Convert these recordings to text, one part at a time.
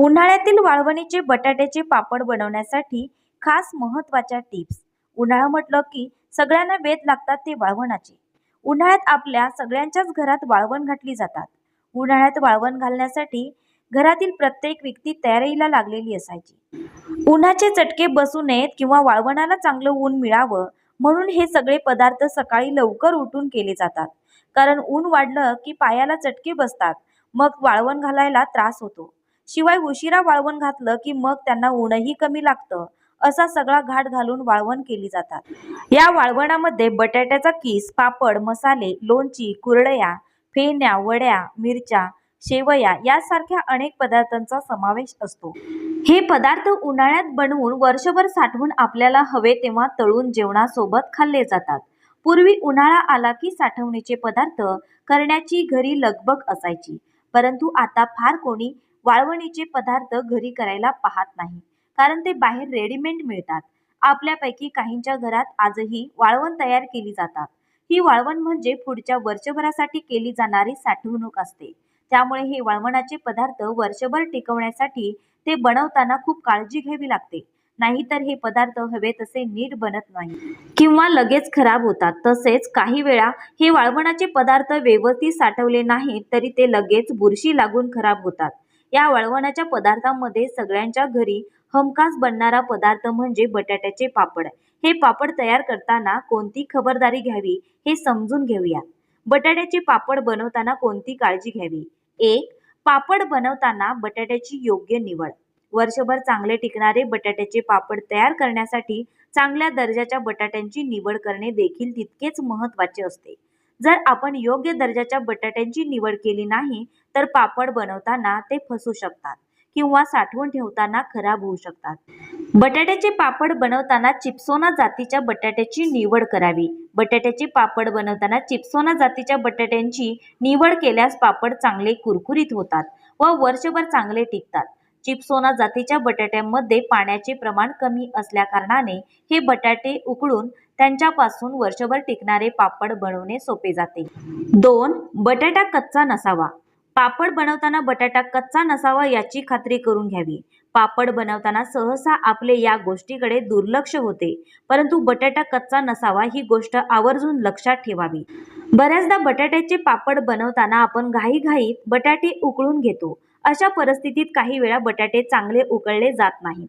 उन्हाळ्यातील वाळवणीचे बटाट्याचे पापड बनवण्यासाठी खास महत्त्वाच्या टिप्स. उन्हाळा म्हटलं की सगळ्यांना वेध लागतात ते वाळवणाचे. उन्हाळ्यात आपल्या सगळ्यांच्याच घरात वाळवण घातली जातात. उन्हाळ्यात वाळवण घालण्यासाठी घरातील प्रत्येक व्यक्ती तयारीला लागलेली असायची. उन्हाचे चटके बसू नयेत किंवा वाळवणाला चांगलं ऊन मिळावं म्हणून हे सगळे पदार्थ सकाळी लवकर उठून केले जातात. कारण ऊन वाढलं की पायाला चटके बसतात. मग वाळवण घालायला त्रास होतो. शिवाय उशिरा वाळवण घातलं की मग त्यांना ऊनही कमी लागतं असा सगळा घाट घालून वाळवण केली जातात. या वाळवणामध्ये बटाट्याचा किस पापड मसाले लोणची कुरडया फेण्या वड्या मिरच्या शेवया यासारख्या अनेक पदार्थांचा समावेश असतो. हे पदार्थ उन्हाळ्यात बनवून वर्षभर साठवून आपल्याला हवे तेव्हा तळून जेवणासोबत खाल्ले जातात. पूर्वी उन्हाळा आला की साठवणीचे पदार्थ करण्याची घरी लगबग असायची परंतु आता फार कोणी वाळवणीचे पदार्थ घरी करायला पाहत नाही. कारण ते बाहेर रेडीमेड मिळतात. आपल्यापैकी काहींच्या घरात आजही वाळवण तयार केली जातात. ही वाळवण म्हणजे पुढच्या वर्षभरासाठी केली जाणारी साठवणूक असते. त्यामुळे हे वाळवणाचे पदार्थ वर्षभर टिकवण्यासाठी ते बनवताना खूप काळजी घ्यावी लागते. नाहीतर हे पदार्थ हवे तसे नीट बनत नाही. किंवा लगेच खराब होतात. तसेच काही वेळा हे वाळवणाचे पदार्थ व्यवस्थित साठवले नाहीत तरी ते लगेच बुरशी लागून खराब होतात. या वळवणाच्या पदार्थांमध्ये सगळ्यांच्या घरी हमखास बनणारा पदार्थ म्हणजे बटाट्याचे पापड. हे पापड तयार करताना कोणती खबरदारी घ्यावी हे समजून घेऊया. बटाट्याचे पापड बनवताना कोणती काळजी घ्यावी? एक पापड बनवताना बटाट्याची योग्य निवड. वर्षभर चांगले टिकणारे बटाट्याचे पापड तयार करण्यासाठी चांगल्या दर्जाच्या बटाट्यांची निवड करणे देखील तितकेच महत्त्वाचे असते. जर आपण योग्य दर्जाच्या बटाट्यांची निवड केली नाही तर पापड बनवताना ते फसू शकतात किंवा साठवून ठेवताना खराब होऊ शकतात. बटाट्याचे पापड बनवताना चिप्सोना जातीच्या बटाट्याची निवड करावी. बटाट्याचे पापड बनवताना चिप्सोना जातीच्या बटाट्यांची निवड केल्यास पापड चांगले कुरकुरीत होतात व वर्षभर चांगले टिकतात. चिप्सोना जातीच्या बटाट्यांमध्ये पाण्याचे प्रमाण कमी असल्याकारणाने हे बटाटे उकळून त्यांच्यापासून वर्षभर टिकणारे पापड बनवणे सोपे जाते. दोन बटाटा कच्चा नसावा. पापड बनवताना बटाटा कच्चा नसावा याची खात्री करून घ्यावी. पापड बनवताना सहसा आपले या गोष्टीकडे दुर्लक्ष होते परंतु बटाटा कच्चा नसावा ही गोष्ट आवर्जून लक्षात ठेवावी. बऱ्याचदा बटाट्याचे पापड बनवताना आपण घाईघाईत बटाटे उकळून घेतो. अशा परिस्थितीत काही वेळा बटाटे चांगले उकळले जात नाहीत.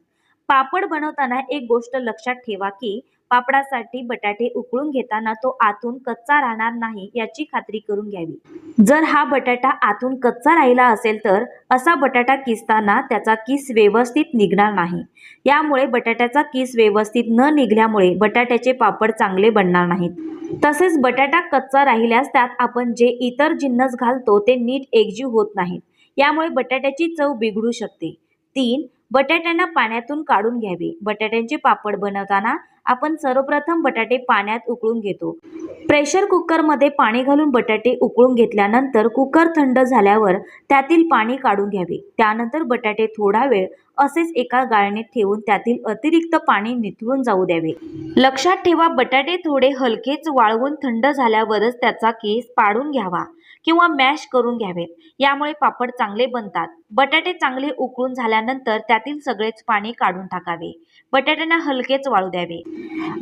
पापड बनवताना एक गोष्ट लक्षात ठेवा की पापडासाठी बटाटे उकळून घेताना तो आतून कच्चा राहणार नाही याची खात्री करून घ्यावी. जर हा बटाटा आतून कच्चा राहिला असेल तर असा बटाटा किसताना त्याचा किस व्यवस्थित निघणार नाही. यामुळे बटाट्याचा किस व्यवस्थित न निघल्यामुळे बटाट्याचे पापड चांगले बनणार नाहीत. तसेच बटाटा कच्चा राहिल्यास त्यात आपण जे इतर जिन्नस घालतो ते नीट एकजीव होत नाहीत. यामुळे बटाट्याची चव बिघडू शकते. तीन बटाट्यांना पाण्यातून काढून घ्यावे. बटाट्यांचे पापड बनवताना आपण सर्वप्रथम बटाटे पाण्यात उकळून घेतो. प्रेशर कुकरमध्ये पाणी घालून बटाटे उकळून घेतल्यानंतर कुकर थंड झाल्यावर त्यातील पाणी काढून घ्यावे. त्यानंतर बटाटे थोडा वेळ असेच एका गाळणीत ठेवून त्यातील अतिरिक्त पाणी निथळून जाऊ द्यावे. लक्षात ठेवा बटाटे थोडे हलकेच वाळवून थंड झाल्यावरच त्याचा केस पाडून घ्यावा. किंवा मॅश करून घ्यावेत. यामुळे पापड चांगले बनतात. बटाटे चांगले उकळून झाल्यानंतर त्यातील सगळेच पाणी काढून टाकावे. बटाट्यांना हलकेच वाळू द्यावे.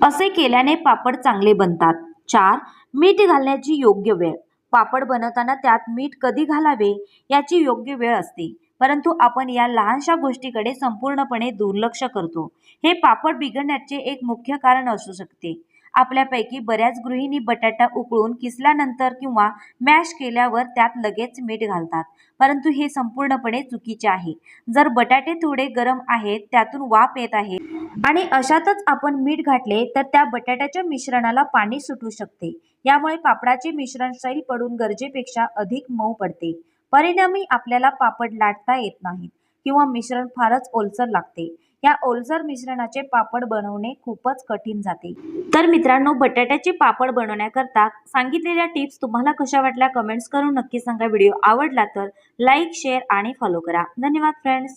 असे केल्याने पापड चांगले बनतात. चार मीठ घालण्याची योग्य वेळ. पापड बनवताना त्यात मीठ कधी घालावे याची योग्य वेळ असते. परंतु आपण या लहानशा गोष्टीकडे संपूर्णपणे दुर्लक्ष करतो. हे पापड बिघडण्याचे एक मुख्य कारण असू शकते. आपल्यापैकी बऱ्याच गृहिणी बटाटा उकळून किसल्यानंतर किंवा मॅश केल्यावर त्यात लगेच मीठ घालतात. परंतु हे संपूर्णपणे चुकीचे आहे. जर बटाटे थोडे गरम आहेत त्यातून वाफ येत आहे आणि अशातच आपण मीठ घातले तर त्या बटाट्याच्या मिश्रणाला पाणी सुटू शकते. यामुळे पापडाचे मिश्रण सैल पडून गरजेपेक्षा अधिक मऊ पडते. परिणामी आपल्याला पापड लाटता येत नाहीत किंवा मिश्रण फारच ओलसर लागते. या ओलसर मिश्रणाचे पापड बनवणे खूपच कठीण जाते. तर मित्रांनो बटाट्याचे पापड बनवण्याकरता सांगितलेल्या टिप्स तुम्हाला कशा वाटल्या कमेंट्स करून नक्की सांगा. व्हिडिओ आवडला तर लाईक शेअर आणि फॉलो करा. धन्यवाद फ्रेंड्स.